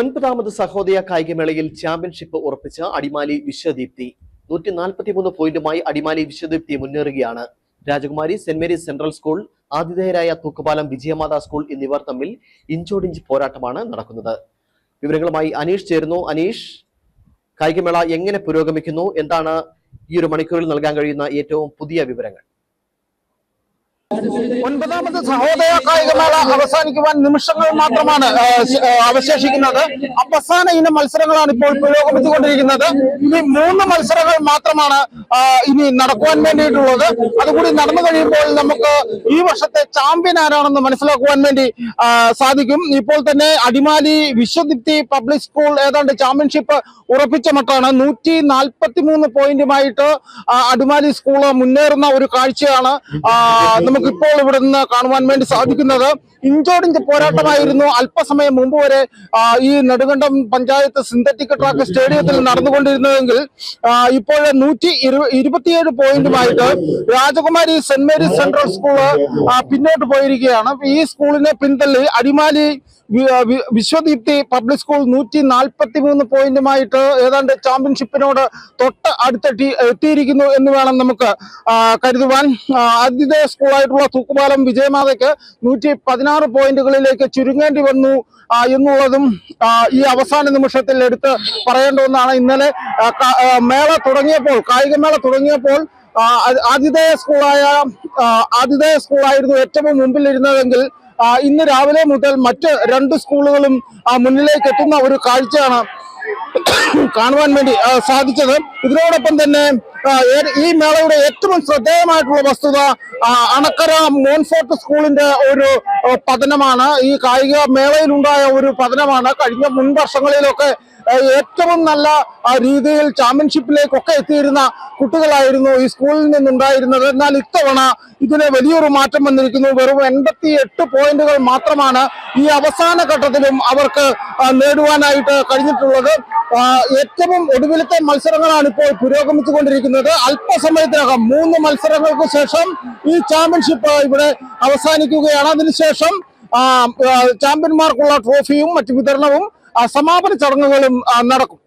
ഒൻപതാമത് Sahodaya കായികമേളയിൽ championship ഉറപ്പിച്ച അടിമാലി വിശ്വദീപ്തി. നൂറ്റി നാൽപ്പത്തിമൂന്ന് പോയിന്റുമായി അടിമാലി വിശ്വദീപ്തി മുന്നേറുകയാണ്. രാജകുമാരി സെന്റ് മേരീസ് സെൻട്രൽ സ്കൂൾ ആതിഥേയരായ തൂക്കുപാലം വിജയമാതാ സ്കൂൾ എന്നിവർ തമ്മിൽ ഇഞ്ചോടിഞ്ച് പോരാട്ടമാണ് നടക്കുന്നത്. വിവരങ്ങളുമായി അനീഷ് ചേരുന്നു. അനീഷ് കായികമേള എങ്ങനെ പുരോഗമിക്കുന്നു? എന്താണ് ഈ ഒരു മണിക്കൂറിൽ നൽകാൻ കഴിയുന്ന ഏറ്റവും പുതിയ വിവരങ്ങൾ? ഒൻപതാമത് സഹോദയ കായികമേള അവസാനിക്കുവാൻ നിമിഷങ്ങൾ മാത്രമാണ് അവശേഷിക്കുന്നത്. അവസാന ഇന മത്സരങ്ങളാണ് ഇപ്പോൾ പുരോഗമിച്ചുകൊണ്ടിരിക്കുന്നത്. ഇനി മൂന്ന് മത്സരങ്ങൾ മാത്രമാണ് ഇനി നടക്കുവാൻ വേണ്ടിയിട്ടുള്ളത്. അതുകൂടി നടന്നു കഴിയുമ്പോൾ നമുക്ക് ഈ വർഷത്തെ ചാമ്പ്യൻ ആരാണെന്ന് മനസ്സിലാക്കുവാൻ വേണ്ടി സാധിക്കും. ഇപ്പോൾ തന്നെ അടിമാലി വിശ്വദീപ്തി പബ്ലിക് സ്കൂൾ ഏതാണ്ട് ചാമ്പ്യൻഷിപ്പ് ഉറപ്പിച്ച മട്ടാണ്. നൂറ്റി നാൽപ്പത്തി മൂന്ന് പോയിന്റുമായിട്ട് അടിമാലി സ്കൂൾ മുന്നേറുന്ന ഒരു കാഴ്ചയാണ് നമുക്കിപ്പോൾ ഇവിടെ നിന്ന് കാണുവാൻ വേണ്ടി സാധിക്കുന്നത്. ഇഞ്ചോടിഞ്ച് പോരാട്ടമായിരുന്നു. അല്പസമയം മുമ്പ് വരെ ഈ നെടുങ്കണ്ടം പഞ്ചായത്ത് സിന്തറ്റിക് ട്രാക്ക് സ്റ്റേഡിയത്തിൽ നടന്നുകൊണ്ടിരുന്നതെങ്കിൽ ഇപ്പോൾ നൂറ്റി ഇരുപത്തിയേഴ് പോയിന്റുമായിട്ട് രാജകുമാരി സെന്റ് മേരീസ് സെൻട്രൽ സ്കൂൾ പിന്നോട്ട് പോയിരിക്കുകയാണ്. ഈ സ്കൂളിനെ പിന്തള്ളി അടിമാലി വിശ്വദീപ്തി പബ്ലിക് സ്കൂൾ നൂറ്റി നാൽപ്പത്തി മൂന്ന് പോയിന്റുമായിട്ട് ഏതാണ്ട് ചാമ്പ്യൻഷിപ്പിനോട് തൊട്ട് അടുത്തെത്തി എത്തിയിരിക്കുന്നു എന്ന് വേണം നമുക്ക് കരുതുവാൻ. ആദ്യത്തെ സ്കൂളായിട്ടുള്ള തൂക്കുപാലം വിജയമാതയ്ക്ക് നൂറ്റി പതിനാറ് പോയിന്റുകളിലേക്ക് ചുരുങ്ങേണ്ടി വന്നു എന്നുള്ളതും ഈ അവസാന നിമിഷത്തിൽ എടുത്ത് പറയേണ്ട ഒന്നാണ് ഇന്നലെ മേള തുടങ്ങിയപ്പോൾ കായികമേള തുടങ്ങിയപ്പോൾ ആതിഥേയ സ്കൂളായ ആതിഥേയ സ്കൂളായിരുന്നു ഏറ്റവും മുമ്പിലിരുന്നതെങ്കിൽ ഇന്ന് രാവിലെ മുതൽ മറ്റ് രണ്ട് സ്കൂളുകളും മുന്നിലേക്ക് എത്തുന്ന ഒരു കാഴ്ചയാണ് കാണുവാൻ വേണ്ടി സാധിച്ചത്. ഇതിനോടൊപ്പം തന്നെ ഈ മേളയുടെ ഏറ്റവും ശ്രദ്ധേയമായിട്ടുള്ള വസ്തുത അണക്കര മോൺഫോർട്ട് സ്കൂളിന്റെ ഒരു പതനമാണ്. ഈ കായിക മേളയിലുണ്ടായ ഒരു പതനമാണ്. കഴിഞ്ഞ മുൻ വർഷങ്ങളിലൊക്കെ ഏറ്റവും നല്ല രീതിയിൽ ചാമ്പ്യൻഷിപ്പിലേക്കൊക്കെ എത്തിയിരുന്ന കുട്ടികളായിരുന്നു ഈ സ്കൂളിൽ നിന്നുണ്ടായിരുന്നത്. എന്നാൽ ഇത്തവണ ഇതിന് വലിയൊരു മാറ്റം വന്നിരിക്കുന്നു. വെറും എൺപത്തി എട്ട് പോയിന്റുകൾ മാത്രമാണ് ഈ അവസാന ഘട്ടത്തിലും അവർക്ക് നേടുവാനായിട്ട് കഴിഞ്ഞിട്ടുള്ളത്. ഏറ്റവും ഒടുവിലത്തെ മത്സരങ്ങളാണ് ഇപ്പോൾ പുരോഗമിച്ചുകൊണ്ടിരിക്കുന്നത്. അല്പസമയത്തിനകം മൂന്ന് മത്സരങ്ങൾക്ക് ശേഷം ഈ ചാമ്പ്യൻഷിപ്പ് ഇവിടെ അവസാനിക്കുകയാണ്. അതിനുശേഷം ചാമ്പ്യന്മാർക്കുള്ള ട്രോഫിയും മറ്റു വിതരണവും സമാപന ചടങ്ങുകളും നടക്കും.